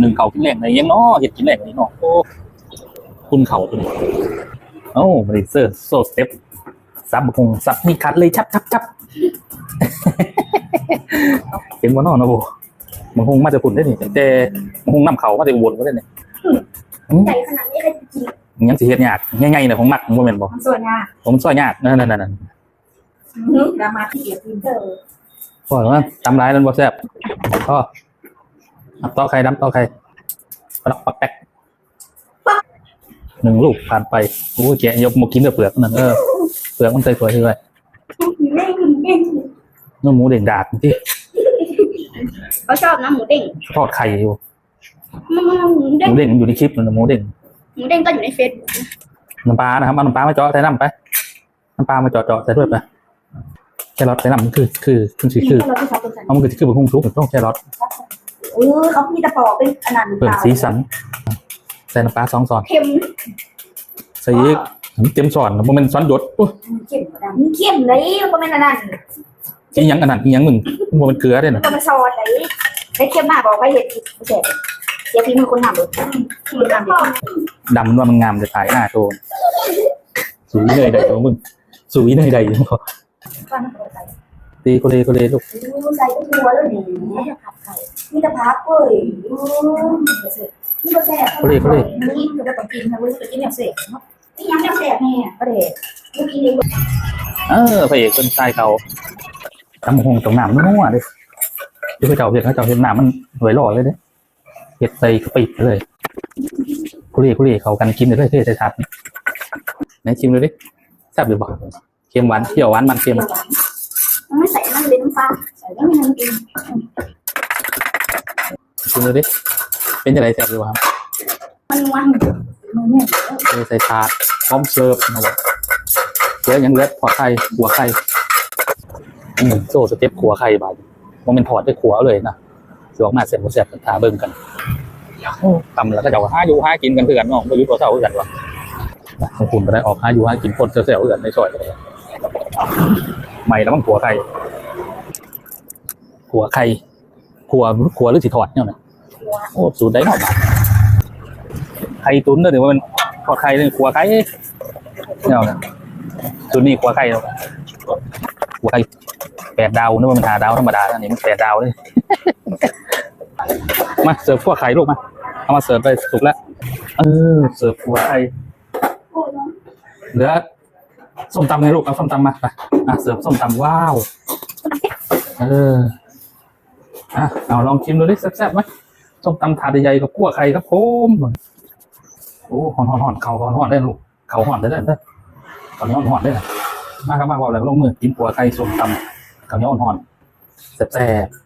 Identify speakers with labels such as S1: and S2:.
S1: หนึ่งเข่ากินแรงในยังเนาะเห็ดกินแรงนี่เนาะโอ้คุณเข่าตัวนี้โอ้บริเซอร์โซสเต็ปซับคงซับมีคัดเลยชับชับชับเห็นว่านองนะโบมันคงมาจะปุ่นได้นี่แต่มันคงนำเขามาจะวนก็ได้นี่
S2: ใหญ่ขนาดนี้ใครจะกิน
S1: ยังสิเฮ็ดยากง่ายๆเนี่ยของหมักผมเป็นบอก
S2: มันส่วนยาก
S1: ผมซอยยากนั่นนั่นนั่น
S2: ดรามาที่เกียรติเตอร์
S1: พอแล้วนะทำร้ายแล้วบ่แซ่บพอ นับต่อใครนับต่อใครปักปักแป๊กหนึ่งลูกผ่านไปโอ้ยแกะยกมากินแต่เปลือกนั่นเออเปลือกมันใส่สวยเลย
S2: เด้งเด้ง
S1: เนื้อหมูเด่งดาดที่
S2: เขาชอบนะหมูเด้ง
S1: ทอดไข่อยู่
S2: มันหมู
S1: ห
S2: เด้ง
S1: มูเด่งอยู่ในคลิปนั่นนะหมูเด่ง
S2: หมูเด้งก็อยู่ในเฟซบุ๊ก
S1: น้ำปลานะครับเอาน้ำปลามาเจาะใส่น้ำไปน้ำปลามาเจาะเจาะใส่ด้วยไปแครอทใส่น้ำมันคือ คือคือคือคือ
S2: เราที่ชอบเป็นสัน
S1: เอามันคือคือเป็นหุ้งซุปต้องแครอท
S2: เออเขามีตะปอกเป็นขนาด
S1: เพิ่มสีสัน ใส่น้ำปลาสองซอน
S2: เค็ม
S1: ใส่อีกเต็มซอนมันเป็นซอนหยดโอ้ย
S2: เข้มกว่าดำเข้มเลยมันเป็นอันนั้น
S1: อีหยังอันนั้นอีหยังมึงมันเป็นเกลือเด้
S2: มั
S1: น่ะ
S2: นก็มาซอสเลยได้เข้มมากบอกไปเห็ดผิดไม่ใช่เสียพี่มือคนทำเลยคนทำเลย
S1: ดำว่ามันงามจะถ่ายหน้าโชว์สุยเนยใดของมึงสุยเนยใดของ เขา
S2: ฟันเปิดใจ
S1: ตีโคเลโคเลลูก
S2: ใส่ตัวแล้วนี่ผัดไข่มีต่พักเว้ยนี่ก็แซ่บนี่ก็ได้ต้องกินนะเว้ยจะกินแบบเสร็จเนาะนี่ยังแบบแซ่บแน่ประเดี๋ยวกินเอง
S1: เออพระเอกเป็นชายเขาทำหงตรงน้ำนัวๆเลยที่พระเจ้าเห็ดพระเจ้าเห็ดน้ำมันหวยหล่อเลยเด้เห็ดใส่กระปิบเลยโคเลโคเลเขากันกินเลยเท่ใส่ถาดไหนชิมดูดิแซ่บหรือเปล่าเค็มหวานเปรี้ยวหวานมันเค็ม
S2: มัน ไม่ใส่มันเลยน้ำปลาใส่แล้วมันกิน
S1: ชิมดูดิเป็นยังไงแซ่บอเปล่ครับ
S2: มันวันมันเนี่ย
S1: เออใส่ถาดพร้อมเสิร์ฟนะครับเดี๋ยวยังเลือพอไข่หัวไข่อืมโซ่สเต็ปขัวไข่บาดมันเป็นถอดด้วยขัวเลยนะสออกมาเสร็จหมดแซ่บทาเบิ่งกันโอ้ตำแล้วก็จะว่าอยู่ห้ากินกันเพื่อนน้องไม่รู้ตัวเท่ากันวะของคุณไปได้ออกห้าอยู่ห้ากินคนเซลล์เพื่อนในซอยเลย ใหม่แล้วมันขัวไข่ขัวไข่ขัวขัวหรือสีถอดเนี่ยนะโอ้สูตรได้หน่อยมาไข่ตุ๋นเนี่ยเดี๋ยวมันทอดไข่เนี่ยขัวไข่เนี่ยนะสูตรนี้ขัวไข่เนาะขัวไข่แปดดาวนึกว่ามันหาดาวธรรมดาอันนี้มันแปดดาวเลยมาเสิร์ฟขัวไข่ลูกมาเอามาเสิร์ฟไปสุกแล้วเออเสิร์ฟขัวไข่เหลือ ส้มตำไงลูกเอาส้มตำมาไปอะเสิร์ฟส้มตำว้าว เอออะเอาลองชิมดูดิแซ่บๆไหมส้มตำถาดใหญ่กับขั่วไข่ครับผมโอ้หอนหอนหอนเข่าหอนหอนได้ลูกเข่าหอนได้ได้ได้เข่าเหนียวหอนได้นะมาครับมาบอกแล้วลงมือกินขั่วไข่ส้มตำเข่าเหนียวหอนแซ่บๆ